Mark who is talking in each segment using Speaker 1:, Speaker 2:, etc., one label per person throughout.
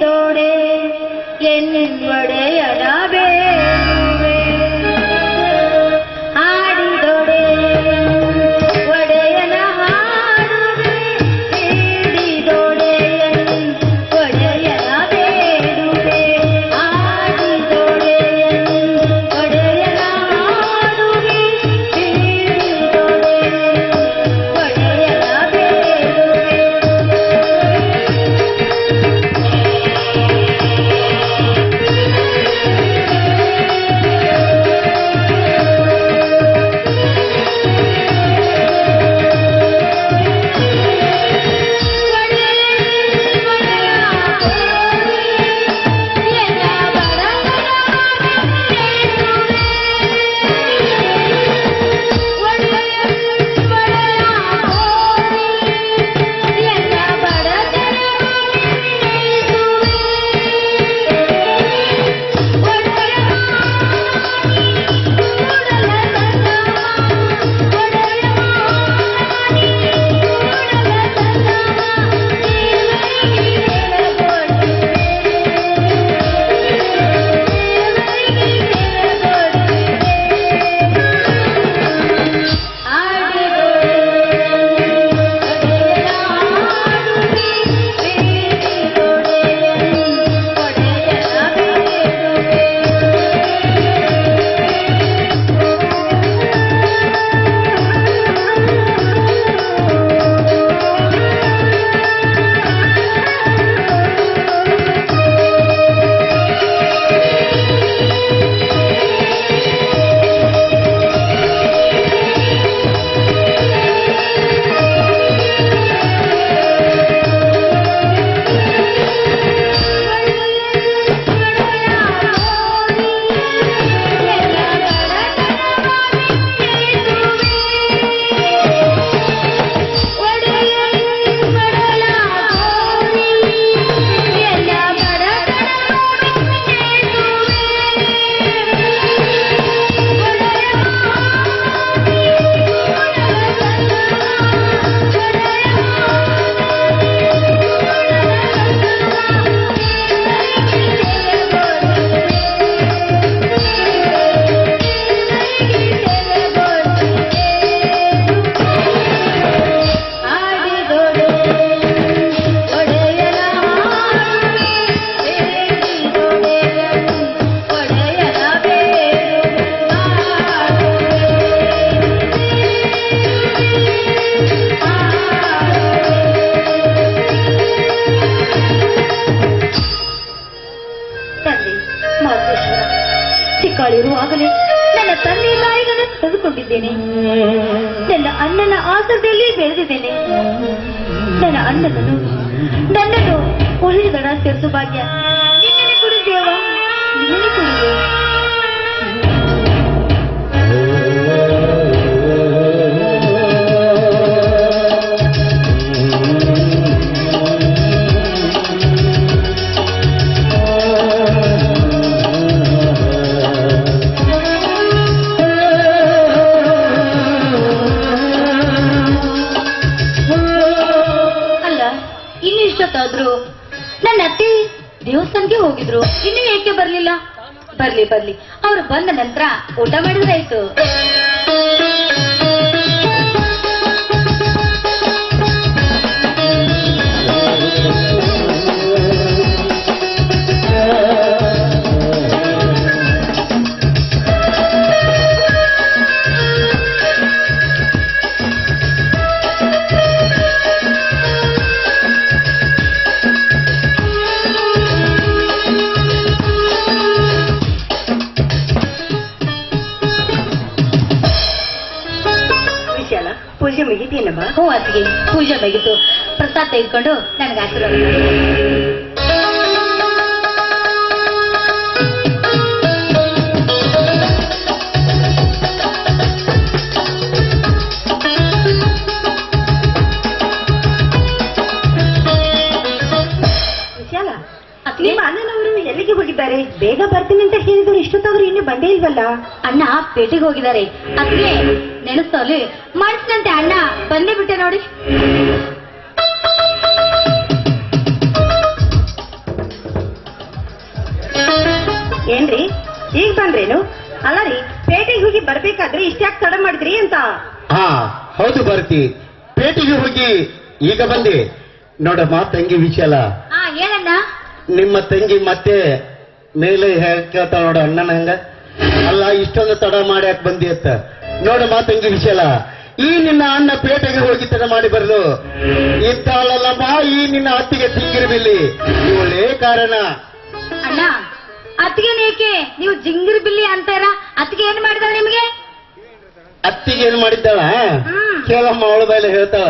Speaker 1: இதோடே என் உடைய ಆಸರದಲ್ಲಿ ಬೆಳೆದಿದ್ದೇನೆ. ನನ್ನ ಅಣ್ಣನನ್ನು ನನ್ನನ್ನು ಒಳ್ಳೆದಡ ಸೇರಿಸು ಭಾಗ್ಯ ನಿನ್ನೆ ಕೊಡು ದೇವ ನಿನ್ನೆ ಕೊಡು ಇನ್ನು ಇಷ್ಟೊತ್ತಾದ್ರು ನನ್ನ ಅತ್ತೆ ದೇವಸ್ಥಾನಕ್ಕೆ ಹೋಗಿದ್ರು. ಇನ್ನು ಏಕೆ ಬರ್ಲಿಲ್ಲ? ಬರ್ಲಿ ಬರ್ಲಿ. ಅವ್ರು ಬಂದ ನಂತರ ಊಟ ಮಾಡಿದ್ರಾಯ್ತು.
Speaker 2: ಮುಗಿತೀನಮ್ಮ
Speaker 1: ಪೂಜೆ ಬೇಕಿತ್ತು ಪ್ರಸಾದ ತೆಗೆದುಕೊಂಡು ನನಗೆ ಆಶೀರ್ವಾದ
Speaker 2: ನಿಮ್ಮ ಅಣ್ಣನವರು ಎಲ್ಲಿಗೆ ಹೋಗಿದ್ದಾರೆ? ಬೇಗ ಬರ್ತೀನಿ ಅಂತ ಹೇಳಿದ್ರು ಇಷ್ಟೊತ್ತವ್ರು ಇನ್ನೂ ಬಂದೇ ಇಲ್ವಲ್ಲ?
Speaker 1: ಅಣ್ಣ ಪೇಟೆಗೆ ಹೋಗಿದ್ದಾರೆ. ಅದ್ಕೆ ನೆನೆಸ್ತವ್ಲಿ ಮಾಡಿಸಿದಂತೆ ಅಣ್ಣ. ಬಂದೇ ಬಿಟ್ಟೆ ನೋಡಿ.
Speaker 2: ಏನ್ರಿ? ಈಗ ಬಂದ್ರೇನು? ಅಲ್ಲ ರೀ ಪೇಟೆಗೆ ಹೋಗಿ ಬರ್ಬೇಕಾದ್ರೆ ಇಷ್ಟ್ಯಾಕ್ ತಡ ಮಾಡಿದ್ರಿ ಅಂತ?
Speaker 3: ಹಾ ಹೌದು ಬರ್ತಿ ಪೇಟೆಗೆ ಹೋಗಿ ಈಗ ಬಂದೆ. ನೋಡಮ್ಮ ತಂಗಿ ವಿಶಾಲ.
Speaker 1: ಹಾ ಹೇಳಣ್ಣ
Speaker 3: ನಿಮ್ಮ ತಂಗಿ ಮತ್ತೆ ಮೇಲೆ ಹೇಳ್ತಾ ನೋಡ ಅಣ್ಣನ ಹಂಗ. ಅಲ್ಲ ಇಷ್ಟೊಂದು ತಡ ಮಾಡ್ಯಾಕ್ ಬಂದಿ ಅಂತ ಮಾ ತಂಗಿ ವಿಶಾಲ. ಈ ನಿನ್ನ ಅಣ್ಣ ಪೇಟೆಗೆ ಹೋಗಿ ತಡ ಮಾಡಿ ಬರಲು. ಇದ್ದಾಳಲ್ಲಮ್ಮ ಈ ನಿನ್ನ ಅತ್ತಿಗೆ ಸಿಕ್ಕಿರ್ಬಿಲ್ಲಿ ಇವಳೇ ಕಾರಣ.
Speaker 1: ಅಣ್ಣ ಅತ್ತಿಗೆ ಏಕೆ? ನೀವು ಜಿಂಗಿರ್ ಬಿಲ್ಲಿ ಅಂತಾರ ಅತ್ತಿಗೆ ಏನ್ ಮಾಡಿದಾಳ ನಿಮಗೆ?
Speaker 3: ಅತ್ತಿಗೆ ಏನ್ ಮಾಡಿದ್ದಾಳ. ಕೇಳಮ್ಮ ಅವಳ ಮೇಲೆ ಹೇಳ್ತಾಳ.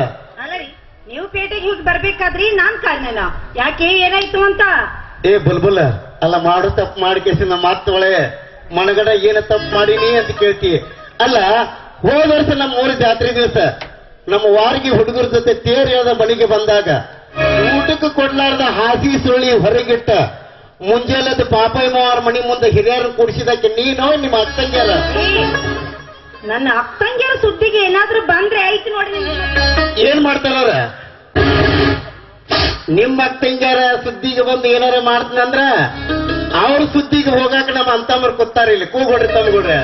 Speaker 2: ನೀವು ಪೇಟೆಗೆ ಹೋಗಿ ಬರ್ಬೇಕಾದ್ರಿ ನಾನ್ ಕಾರಣ ಯಾಕೆ ಏನಾಯ್ತು ಅಂತ?
Speaker 3: ಏ ಬುಲ್ಬುಲ್ ಅಲ್ಲ ಮಾಡು ತಪ್ಪು ಮಾಡಿ ನಮ್ಮ ಮಾತುಗಳೇ. ಮನಗಡ ಏನ ತಪ್ಪು ಮಾಡೀನಿ ಅಂತ ಕೇಳ್ತಿ. ಅಲ್ಲ ಹೋದ ವರ್ಷ ನಮ್ಮ ಊರ ಜಾತ್ರೆ ದಿವಸ ನಮ್ಮ ವಾರಿಗೆ ಹುಡುಗರ ಜೊತೆ ತೇರಿಯಾದ ಮನೆಗೆ ಬಂದಾಗ ಊಟಕ್ಕೆ ಕೊಡ್ಲಾರ್ದ ಹಾಸಿ ಸುಳ್ಳಿ ಹೊರಗಿಟ್ಟ ಮುಂಜಾನೆದ್ದು ಪಾಪಯ್ಯ ಅವ್ರ ಮನಿ ಮುಂದೆ ಹಿರಿಯರು ಕೂಡಿಸಿದಕ್ಕೆ ನೀನೋ ನಿಮ್ಮ ಅಕ್ಕಂಗ್ಯಾರ?
Speaker 2: ನನ್ನ ಅಕ್ಕಂಗಿರ ಸುದ್ದಿಗೆ ಏನಾದ್ರೂ ಬಂದ್ರೆ ಆಯ್ತು ನೋಡಿ.
Speaker 3: ಏನ್ ಮಾಡ್ತಾರ ನಿಮ್ಮ ತಿಂಗಾರ ಸುದ್ದಿಗೆ ಬಂದು ಏನಾರ ಮಾಡ್ತೀನಂದ್ರ ಅವ್ರ ಸುದ್ದಿಗೆ ಹೋಗಾಕ ನಮ್ಮ ಅಂತಮ್ರು ಕೂತಾರ ಇಲ್ಲಿ. ಕೂಗೋಡ್ರಿ ತಮ್ಗೊಡ್ರಿ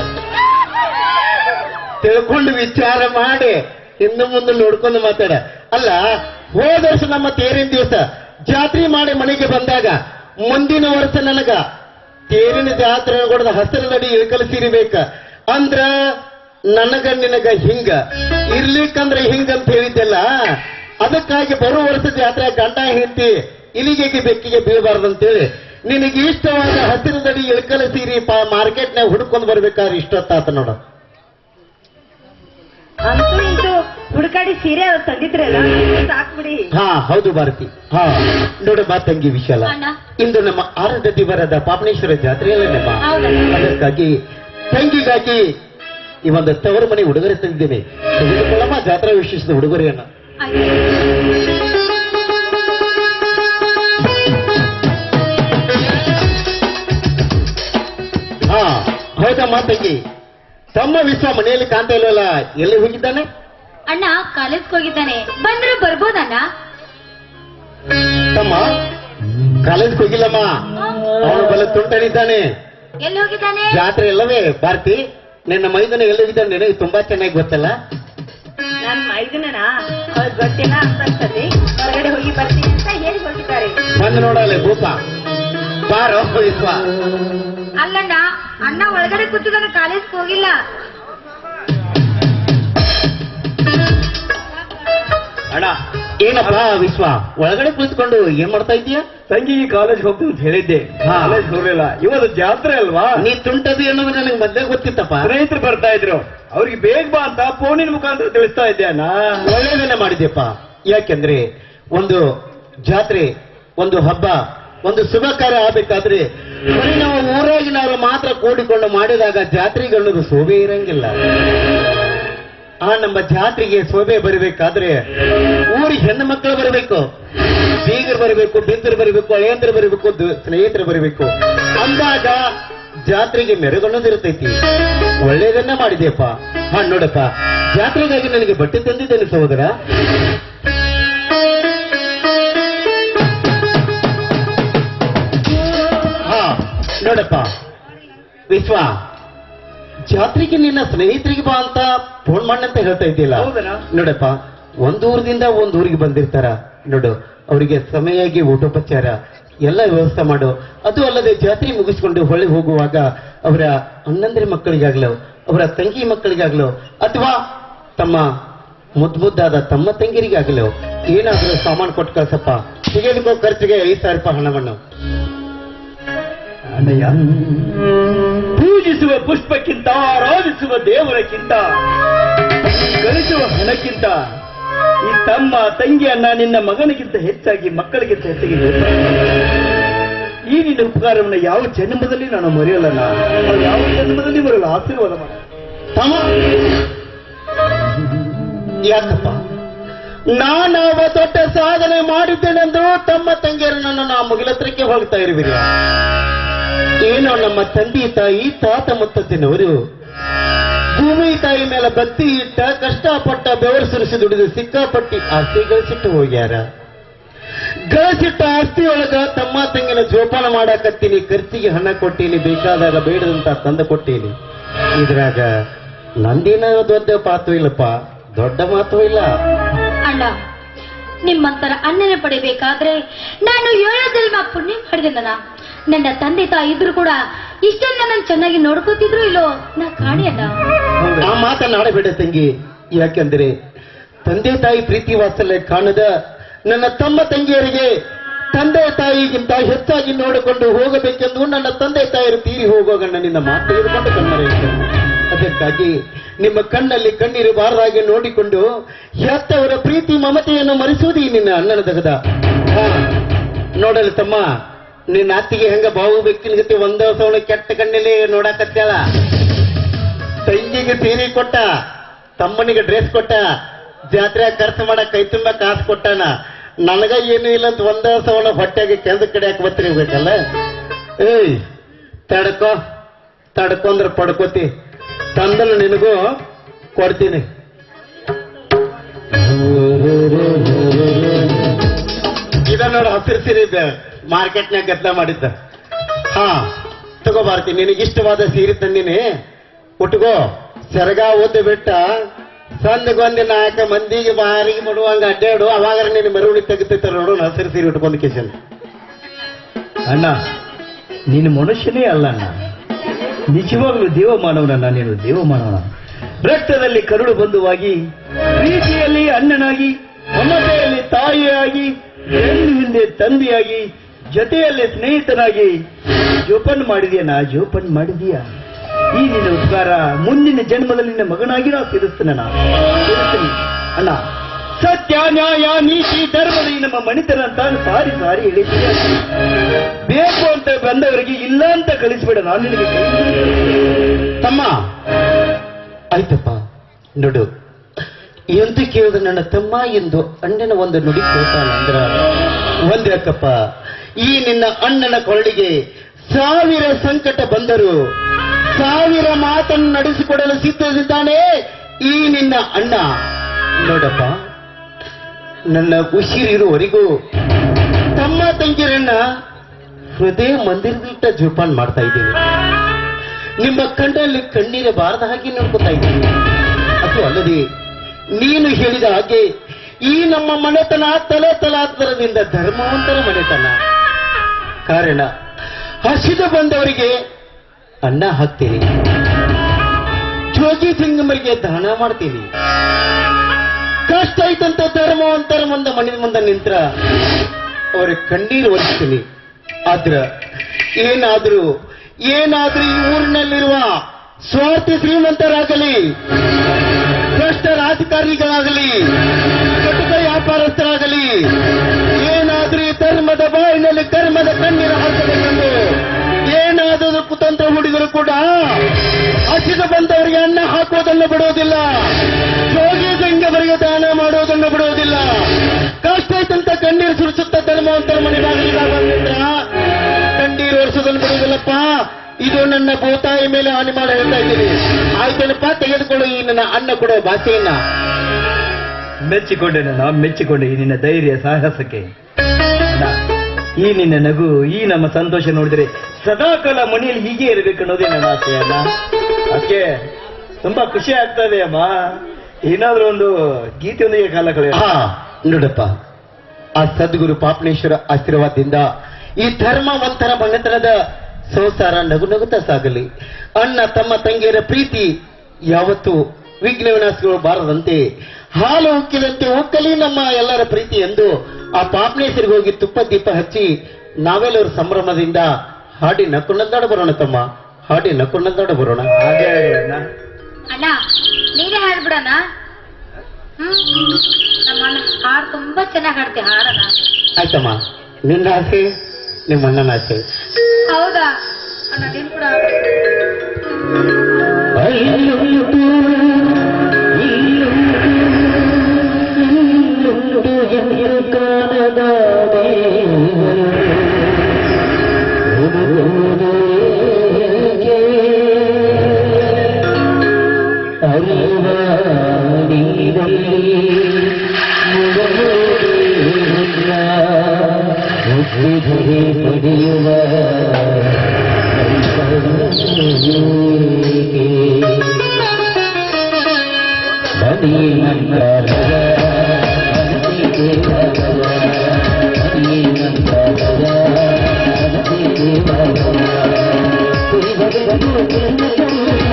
Speaker 3: ತಿಳ್ಕೊಂಡು ವಿಚಾರ ಮಾಡಿ ಹಿಂದೆ ಮುಂದೆ ನೋಡ್ಕೊಂಡು ಮಾತಾಡ. ಅಲ್ಲ, ಹೋದ ವರ್ಷ ನಮ್ಮ ತೇರಿನ ದಿವಸ ಜಾತ್ರೆ ಮಾಡಿ ಮನೆಗೆ ಬಂದಾಗ, ಮುಂದಿನ ವರ್ಷ ನನಗ ತೇರಿನ ಜಾತ್ರೆ ಕೊಡದ ಹಸಿರು ನಡಿ ಇಳ್ಕಲ್ ಸೀರೆ ಬೇಕ ಅಂದ್ರ ನನಗ ನಿನಗ ಹಿಂಗ. ಇರ್ಲಿಕ್ಕಂದ್ರ ಹಿಂಗ ಅಂತ ಹೇಳಿದ್ದೆಲ್ಲ ಅದಕ್ಕಾಗಿ ಬರುವ ವರ್ಷ ಜಾತ್ರೆ ಗಂಡ ಹೆಂಡತಿ ಇಲಿಗೆಗೆ ಬೆಕ್ಕಿಗೆ ಬೀಳಬಾರ್ದು ಅಂತೇಳಿ ನಿನಗೆ ಇಷ್ಟವಾದ ಹಸಿರಿನಡಿ ಇಳ್ಕಲ ಸೀರಿ ಮಾರ್ಕೆಟ್ನಾಗ ಹುಡ್ಕೊಂಡು ಬರ್ಬೇಕಾದ್ರೆ ಇಷ್ಟೊತ್ತಾತ ನೋಡ.
Speaker 2: ಅಂತೂ ಇಂತೂ ಹುಡುಕಾಡಿ ಸೀರೆ ಅವ್ರು ತಂದಿದ್ರಲ್ಲ ಸಾಕ್ಬಿಡಿ.
Speaker 3: ಹಾ ಹೌದು ಭಾರತಿ. ಹಾ ಬಾ ತಂಗಿ ವಿಶಾಲ.
Speaker 1: ಅಣ್ಣ.
Speaker 3: ಇಂದು ನಮ್ಮ ಆರಾಧ ದಿವರದ ಪಾಪನೇಶ್ವರ ಜಾತ್ರೆಯಲ್ಲೇನಮ್ಮ
Speaker 1: ಹೌದಣ್ಣ.
Speaker 3: ಅದಕ್ಕಾಗಿ ತಂಗಿಗಾಗಿ ಈ ಒಂದು ತವರು ಮನೆ ಉಡುಗೊರೆ ತಂದಿದ್ದೇನೆ. ತೆಗೆದುಕೊಳ್ಳಮ್ಮ ಜಾತ್ರಾ ವಿಶೇಷದ ಉಡುಗೊರೆಯನ್ನ. ಹಾ ಹೌದಮ್ಮ ತಂಗಿ ತಮ್ಮ ವಿಶ್ವ ಮನೆಯಲ್ಲಿ ಕಾಣ್ತಾ ಇಲ್ವಲ್ಲ ಎಲ್ಲಿ ಹೋಗಿದ್ದಾನೆ?
Speaker 1: ಅಣ್ಣ ಕಾಲೇಜ್ಗೆ ಹೋಗಿದ್ದಾನೆ. ಬಂದ್ರೆ ಬರ್ಬೋದಣ್ಣ?
Speaker 3: ತಮ್ಮ ಕಾಲೇಜ್ಗೆ ಹೋಗಿಲ್ಲಮ್ಮ. ಅವನು ಬಲ ತುಂಟನಿದ್ದಾನೆ
Speaker 1: ಎಲ್ಲಿ ಹೋಗಿದ್ದಾನೆ?
Speaker 3: ಜಾತ್ರೆ ಎಲ್ಲವೇ ಭಾರತಿ? ನಿನ್ನ ಮೈದನ ಎಲ್ಲಿ ಹೋಗಿದ್ದಾನೆ? ನಿನಗೆ ತುಂಬಾ ಚೆನ್ನಾಗಿ ಗೊತ್ತಲ್ಲ?
Speaker 2: ನನ್ ಮೈದನನ? ಅವ್ರ ಗೊತ್ತಿಲ್ಲ ಅಂತಂತಂದ್ರೆ ಹೊರಗಡೆ ಹೋಗಿ ಬರ್ತೀನಿ ಅಂತ ಹೇಳಿ ಹೋಗಿದ್ದಾರೆ
Speaker 3: ಬಂದು ನೋಡಲ್ಲ ಭೂಪ ಬಾರೋ ವಿಶ್ವ.
Speaker 1: ಅಲ್ಲಣ್ಣ ಅಣ್ಣ ಒಳಗಡೆ ಕೂತಿದ್ದಾನೆ ಕಾಲೇಜ್ಗೆ ಹೋಗಿಲ್ಲ.
Speaker 4: ಅಣ್ಣ
Speaker 3: ಏನಪ್ಪ ವಿಶ್ವ? ಒಳಗಡೆ ಕುಳಿತುಕೊಂಡು ಏನ್ ಮಾಡ್ತಾ ಇದೀಯ
Speaker 4: ಈ ಕಾಲೇಜ್ ಹೋಗ್ತೀನಿ ಅಂತ ಹೇಳಿದ್ದೆ. ಕಾಲೇಜ್ ಹೋಗ್ಲಿಲ್ಲ. ಇವತ್ತು ಜಾತ್ರೆ ಅಲ್ವಾ?
Speaker 3: ನೀ ತುಂಟದು ಅನ್ನೋದು ನನಗೆ ಮೊದ್ಲೇ ಗೊತ್ತಿತ್ತಪ್ಪ.
Speaker 4: ರೈತರು ಬರ್ತಾ ಇದ್ರು. ಅವ್ರಿಗೆ ಬೇಗ ಬಾ ಅಂತ ಫೋನಿನ ಮುಖಾಂತರ ತಿಳಿಸ್ತಾ ಇದ್ದೆ ನಾ
Speaker 3: ಒಳ್ಳೇದನ್ನ ಮಾಡಿದ್ಯಪ್ಪ. ಯಾಕೆಂದ್ರೆ ಒಂದು ಜಾತ್ರೆ ಒಂದು ಹಬ್ಬ ಒಂದು ಶುಭ ಕಾರ್ಯ ಆಗ್ಬೇಕಾದ್ರೆ ಬರೀ ನಾವು ಊರಾಗಿನವರು ಮಾತ್ರ ಕೂಡಿಕೊಂಡು ಮಾಡಿದಾಗ ಜಾತ್ರೆಗಳು ಶೋಭೆ ಇರಂಗಿಲ್ಲ. ಆ ನಮ್ಮ ಜಾತ್ರೆಗೆ ಶೋಭೆ ಬರಬೇಕಾದ್ರೆ ಊರಿಗೆ ಹೆಣ್ಣು ಮಕ್ಕಳು ಬರಬೇಕು. ಬೀಗರು ಬರಬೇಕು ಬಿಂದರು ಬರಬೇಕು ಅಳಿಯಂದ್ರು ಬರಬೇಕು ಸ್ನೇಹಿತರು ಬರಬೇಕು. ಅಂದಾಗ ಜಾತ್ರೆಗೆ ಮೆರೆಗೊಳ್ಳೋದಿರ್ತೈತಿ ಒಳ್ಳೇದನ್ನ ಮಾಡಿದೆಯಪ್ಪ. ಹಾ ನೋಡಪ್ಪ. ಜಾತ್ರೆಗಾಗಿ ನನಗೆ ಬಟ್ಟೆ ತಂದಿದ್ದೇನೆ ಸಹೋದರ. ಹಾ ನೋಡಪ್ಪ. ವಿಶ್ವ ಜಾತ್ರೆಗೆ ನಿನ್ನ ಸ್ನೇಹಿತರಿಗೆ ಬಾ ಅಂತ ಫೋನ್ ಮಾಡಂತ ಹೇಳ್ತಾ ಇದ್ದಿಲ್ಲ? ನೋಡಪ್ಪ. ಒಂದ್ ಒಂದೂರಿಗೆ ಬಂದಿರ್ತಾರ. ನೋಡು, ಅವರಿಗೆ ಸಮಯಾಗಿ ಊಟೋಪಚಾರ, ಎಲ್ಲ ವ್ಯವಸ್ಥೆ ಮಾಡು. ಅದು ಅಲ್ಲದೆ ಜಾತ್ರೆ ಮುಗಿಸ್ಕೊಂಡು ಹೊಳೆ ಹೋಗುವಾಗ ಅವರ ಅಣ್ಣಂದಿರ ಮಕ್ಕಳಿಗಾಗ್ಲೋ, ಅವರ ತಂಗಿ ಮಕ್ಕಳಿಗಾಗ್ಲೋ, ಅಥವಾ ತಮ್ಮ ಮುದ್ದು ಮುದ್ದಾದ ತಮ್ಮ ತಂಗಿರಿಗಾಗ್ಲೋ, ಏನಾದರೂ ಸಾಮಾನು ಕೊಟ್ಟು ಕಳ್ಸಪ್ಪ. ನಿಮ್ಮ ಖರ್ಚಿಗೆ ಐದು ಸಾವಿರ ರೂಪಾಯಿ ಹಣವನ್ನು.
Speaker 4: ಪೂಜಿಸುವ ಪುಷ್ಪಕ್ಕಿಂತ, ಆರಾಧಿಸುವ ದೇವರಕ್ಕಿಂತ, ಗಳಿಸುವ ಹಣಕ್ಕಿಂತ ಈ ತಮ್ಮ ತಂಗಿಯನ್ನ ನಿನ್ನ ಮಗನಿಗಿಂತ ಹೆಚ್ಚಾಗಿ ಮಕ್ಕಳಿಗಿಂತ ಹೆಚ್ಚಾಗಿ. ಈ ನಿನ್ನ ಉಪಕಾರವನ್ನು ಯಾವ ಜನ್ಮದಲ್ಲಿ ನಾನು ಮರೆಯಲ್ಲ ಯಾವ ಜನ್ಮದಲ್ಲಿ ಬರಲ್ಲ ಆಶೀರ್ವಾದ
Speaker 3: ತಮ್ಮ. ಯಾಕಪ್ಪ? ನಾನವ ದೊಡ್ಡ ಸಾಧನೆ ಮಾಡಿದ್ದೇನೆಂದು ತಮ್ಮ ತಂಗಿಯರನ್ನು ನಾ ಮುಗಿಲತ್ರಕ್ಕೆ ಹೋಗ್ತಾ ಇರುವಿರಿ. ಏನೋ ನಮ್ಮ ತಂದೆ ತಾಯಿ ತಾತ ಮುತ್ತಜ್ಜನವರು ಭೂಮಿ ತಾಯಿ ಮೇಲೆ ಬತ್ತಿ ಇಟ್ಟ, ಕಷ್ಟಪಟ್ಟ ಬೆವರು ಸುರಿಸಿ ದುಡಿದು ಸಿಕ್ಕಾಪಟ್ಟಿ ಆಸ್ತಿ ಗಳಿಸಿಟ್ಟು ಹೋಗ್ಯಾರ. ಗಳಿಸಿಟ್ಟ ಆಸ್ತಿ ಒಳಗ ತಮ್ಮ ತಂಗಿನ ಜೋಪಾನ ಮಾಡಾಕತ್ತೀನಿ, ಖರ್ಚಿಗೆ ಹಣ ಕೊಟ್ಟೀನಿ, ಬೇಕಾದಾಗ ಬೇಡದಂತ ತಂದು ಕೊಟ್ಟೀನಿ. ಇದ್ರಾಗ ನಂದಿನ ದೊಡ್ಡ ಪಾತ್ರ ಇಲ್ಲಪ್ಪ, ದೊಡ್ಡ ಮಾತು ಇಲ್ಲ.
Speaker 1: ಅಣ್ಣ, ನಿಮ್ಮಂತರ ಅನ್ನನೆ ಪಡಿಬೇಕಾದ್ರೆ ನಾನು ಏಳು ಜನ್ಮ ಪುಣ್ಯ ಮಾಡಿದೆನ ನನ್ನ ತಂದೆ ತಾಯಿ ಇದ್ರು ಕೂಡ ಇಷ್ಟೆಲ್ಲ ನನ್ನ ಚೆನ್ನಾಗಿ ನೋಡ್ಕೋತಿದ್ರು ಇಲ್ಲೋ? ನಾ ಕಾಣಿಯಲ್ಲ.
Speaker 3: ಆ ಮಾತನಾಡಬೇಡ ತಂಗಿ. ಯಾಕೆಂದ್ರೆ ತಂದೆ ತಾಯಿ ಪ್ರೀತಿ ವಾತ್ಸಲ್ಯ ಕಾಣದ ನನ್ನ ತಮ್ಮ ತಂಗಿಯರಿಗೆ ತಂದೆ ತಾಯಿಗಿಂತ ಹೆಚ್ಚಾಗಿ ನೋಡಿಕೊಂಡು ಹೋಗಬೇಕೆಂದು ನನ್ನ ತಂದೆ ತಾಯಿಯರು ತೀರಿ ಹೋಗುವಾಗ ನಿನ್ನ ಮಾತು ತೆಗೆದುಕೊಂಡು ಕಣ್ಣರೆಯಿದ್ದೇನೆ ಅದಕ್ಕಾಗಿ ನಿಮ್ಮ ಕಣ್ಣಲ್ಲಿ ಕಣ್ಣೀರು ಬಾರದಾಗೆ ನೋಡಿಕೊಂಡು ಹೆತ್ತವರ ಪ್ರೀತಿ ಮಮತೆಯನ್ನು ಮರೆಸುವುದು ನಿನ್ನ ಅಣ್ಣನ ತಗದ ನೋಡಲು ತಮ್ಮ. ನಿನ್ನ ಅತ್ತಿಗೆ ಹೆಂಗ ಬಾವು ಬೆಕ್ಕಿನ ಒಂದ ಸವಣ ಕೆಟ್ಟ ಕಣ್ಣಲ್ಲಿ ನೋಡಾಕತ್ತಾಳ ತಂಗಿಗೆ ಸೀರೆ ಕೊಟ್ಟ, ತಮ್ಮನಿಗೆ ಡ್ರೆಸ್ ಕೊಟ್ಟ ಜಾತ್ರೆ ಖರ್ಚು ಮಾಡಕ್ ಕೈ ತುಂಬ ಕಾಸು ಕೊಟ್ಟಾನ. ನನಗ ಏನು ಇಲ್ಲ ಅಂತ ಒಂದ ಸವಣ ಹೊಟ್ಟೆಗೆ ಕೆಂದ ಕಡೆ ಹಾಕಿ ಬರ್ತಿರ್ಬೇಕಲ್ಲ ಏಯ್, ತಡ್ಕೋ ತಡ್ಕೊಂದ್ರೆ ಪಡ್ಕೋತಿ. ತಂದಲ್ಲ ನಿನಗೂ ಕೊಡ್ತೀನಿ. ಇದ ನೋಡ ಹಸಿರು ಸೀರೆ ಮಾರ್ಕೆಟ್ನಾಗ ಗದ್ದ ಮಾಡಿದ್ದ. ಹಾ, ತಗೋ ನಿನಗೆ ಇಷ್ಟವಾದ ಸೀರೆ ತಂದಿನಿ. ಉಟ್ಕೋ, ಸೆರಗ ಓದಿ ಬಿಟ್ಟ ಸಂದಗೊಂದಿ ನಾಲ್ಕು ಮಂದಿಗೆ ಬಾರಿಗೆ ಮಡುವಂಗ ಅಡ್ಡಾಡು. ಅವಾಗ ನಿನ್ನ ಮೆರವಣಿ ತೆಗಿತೈತೆ ನೋಡು ನಾ ಹಸಿರು ಸೀರೆ ಉಟ್ಕೊಂಡು ಕಿಶನ್
Speaker 4: ಅಣ್ಣ, ನೀನು ಮನುಷ್ಯನೇ ಅಲ್ಲ ಅಣ್ಣ. ನಿಜವಾಗ್ಲೂ ದೇವ ಮಾನವನಣ್ಣ ನೀನು ದೇವ ಮಾನವನ. ರಕ್ತದಲ್ಲಿ ಕರುಳು ಬಂಧುವಾಗಿ ಪ್ರೀತಿಯಲ್ಲಿ ಅಣ್ಣನಾಗಿ, ಮಮತೆಯಲ್ಲಿ ತಾಯಿಯಾಗಿ, ಹೆಣ್ಣು ಹಿಂದೆ ತಂದೆಯಾಗಿ ಜೊತೆಯಲ್ಲಿ ಸ್ನೇಹಿತನಾಗಿ ಜೋಪಾನ ನಾ ಜೋಪಾನ ಮಾಡಿದೀಯಾ? ಈ ನಿನ್ನ ಉಪಕಾರ ಮುಂದಿನ ಜನ್ಮದಲ್ಲಿ ನಿನ್ನ ಮಗನಾಗಿ ನಾವು ತಿರುಸ್ತೇನೆ ನಾನು ಅಣ್ಣ ಸತ್ಯ, ನ್ಯಾಯ, ನೀತಿ ಧರ್ಮದ ಈ ನಮ್ಮ ಮಣಿತನ ಅಂತ ಸಾರಿ ಸಾರಿ ಹೇಳಿದ್ದೀಯ? ಬೇಕು ಅಂತ ಬಂದವರಿಗೆ ಇಲ್ಲ ಅಂತ ಕಳಿಸ್ಬೇಡ, ನಾನು ನಿನಗೆ
Speaker 3: ತಮ್ಮ. ಆಯ್ತಪ್ಪ, ನೋಡು. ಎಂದು ಕೇಳಿದ ನನ್ನ ತಮ್ಮ ಎಂದು ಅಣ್ಣನ ಒಂದು ನುಡಿ ಕೇಳ್ತಾನೆ ಅಂದ್ರ ಒಂದ್ ಯಾಕಪ್ಪ ಈ ನಿನ್ನ ಅಣ್ಣನ ಕೊರಳಿಗೆ ಸಾವಿರ ಸಂಕಟ ಬಂದರು ಸಾವಿರ ಮಾತನ್ನು ನಡೆಸಿಕೊಡಲು ಸಿದ್ಧದಿದ್ದಾನೆ ಈ ನಿನ್ನ ಅಣ್ಣ. ನೋಡಪ್ಪ, ನನ್ನ ಉಸಿರಿರುವವರೆಗೂ ತಮ್ಮ ತಂಗಿರನ್ನ ಹೃದಯ ಮಂದಿರದಿಟ್ಟ ಜೋಪಾನ್ ಮಾಡ್ತಾ ಇದ್ದೀನಿ. ನಿಮ್ಮ ಕಣ್ಣಲ್ಲಿ ಕಣ್ಣೀರ ಬಾರದ ಹಾಗೆ ನೋಡ್ಕೊತಾ ಇದ್ದೀನಿ. ಅದು ಅಲ್ಲದೆ ನೀನು ಹೇಳಿದ ಹಾಗೆ ಈ ನಮ್ಮ ಮನೆತನ ತಲೆ ತಲಾಂತರದಿಂದ ಧರ್ಮಾಂತರ ಮನೆತನ. ಕಾರಣ? ಹಸಿದು ಬಂದವರಿಗೆ ಅನ್ನ ಹಾಕ್ತೀನಿ. ಜೋಗಿ ಸಿಂಗಮರಿಗೆ ದಾನ ಮಾಡ್ತೀನಿ. ಕಷ್ಟ ಐತಂತ ಧರ್ಮಾಂತರ ಮುಂದೆ ಮನೆ ಮುಂದೆ ನಿಂತ್ರ ಅವರ ಕಣ್ಣೀರು ಒರೆಸ್ತೀನಿ. ಆದ್ರ ಏನಾದ್ರೂ ಏನಾದ್ರೂ ಈ ಊರಿನಲ್ಲಿರುವ ಸ್ವಾರ್ಥ ಶ್ರೀಮಂತರಾಗಲಿ, ಭ್ರಷ್ಟ ರಾಜಕಾರಣಿಗಳಾಗಲಿ ಕಟ್ಟ ವ್ಯಾಪಾರಸ್ಥರಾಗಲಿ ಹುಡುಗರು ಕೂಡ ಹಸಿದು ಬಂದವರಿಗೆ ಅನ್ನ ಹಾಕುವುದನ್ನು ಬಿಡುವುದಿಲ್ಲ. ಜೋಗಿ ಗಂಗವರಿಗೆ ದಾನ ಮಾಡುವುದನ್ನು ಬಿಡುವುದಿಲ್ಲ. ಕಷ್ಟ ಐತಂತ ಕಣ್ಣೀರು ಸುರಿಸುತ್ತ ಧರ್ಮವಂತರ ಮನೆ ಬಾಗಿಲಿಗೆ ಬಂದಿದ್ರ ಕಣ್ಣೀರು ಒರೆಸೋದನ್ನು ಬಿಡುವುದಿಲ್ಲಪ್ಪ. ಇದು ನನ್ನ ಭೂತಾಯಿ ಮೇಲೆ ಹಾನಿ ಮಾಡಿ ಹೇಳ್ತಾ ಇದ್ದೀನಿ. ಆಯ್ತೇನಪ್ಪ, ತೆಗೆದುಕೊಳ್ಳು ಈ ನನ್ನ ಅನ್ನ ಕೊಡೋ ಭಾಷೆಯನ್ನ.
Speaker 4: ಮೆಚ್ಚಿಕೊಂಡೆ ನಾನು ಮೆಚ್ಚಿಕೊಂಡೆ ಈ ನಿನ್ನ ಧೈರ್ಯ ಸಾಹಸಕ್ಕೆ. ಈ ನಿನ್ನ ನಗು, ಈ ನಮ್ಮ ಸಂತೋಷ ನೋಡಿದ್ರೆ ಸದಾಕಾಲ ಮನೆಯಲ್ಲಿ ಹೀಗೆ ಇರಬೇಕು ಅನ್ನೋದೇ ನನ್ನ ಆಸೆ ಅಲ್ಲ. ಅದಕ್ಕೆ ತುಂಬಾ ಖುಷಿ ಆಗ್ತದೆ ಅಮ್ಮ. ಏನಾದ್ರೂ ಒಂದು ಗೀತೆಯೊಂದಿಗೆ ಕಾಲ
Speaker 3: ಕಳೆಯ ನೋಡಪ್ಪ. ಆ ಸದ್ಗುರು ಪಾಪನೇಶ್ವರ ಆಶೀರ್ವಾದದಿಂದ ಈ ಧರ್ಮವಂತರ ಮನೆತನದ ಸಂಸಾರ ನಗು ನಗುತ್ತಾ ಸಾಗಲಿ. ಅಣ್ಣ, ತಮ್ಮ ತಂಗಿಯರ ಪ್ರೀತಿ ಯಾವತ್ತು ವಿಘ್ನ ವಿನಾಶಗಳು ಬಾರದಂತೆ ಹಾಲು ಉಕ್ಕಿದಂತೆ ಉಕ್ಕಲಿ ನಮ್ಮ ಎಲ್ಲರ ಪ್ರೀತಿ ಎಂದು ಆ ಪಾಪನೇಶ್ವರಿಗೆ ಹೋಗಿ ತುಪ್ಪ ದೀಪ ಹಚ್ಚಿ ನಾವೆಲ್ಲರೂ ಸಂಭ್ರಮದಿಂದ ಹಾಡಿ ನಕ್ಕೊಂಡಾಡ ಬರೋಣ ತಮ್ಮ. ಹಾಡಿ ನಕ್ಕೊಂಡಾಡ ಬರೋಣ.
Speaker 4: ಹಾಗೆ ಅಣ್ಣ.
Speaker 1: ನೀನೇ ಹಾಡ್ಬಿಡಣ ನಮ್ಮ ಅಣ್ಣ ಹಾಡು ತುಂಬಾ ಚೆನ್ನಾಗಿ ಹಾಡ್ತಿ ಹಾಡಣ.
Speaker 3: ಆಯ್ತಮ್ಮ ನಿನ್ನ ಆಸೆ ನಿಮ್ಮ ಅಣ್ಣನ ಆಸೆ.
Speaker 1: ಹೌದಾ? ಅಣ್ಣ ನೀನ್ ಕೂಡ ಹಾಡು.
Speaker 3: Gracias.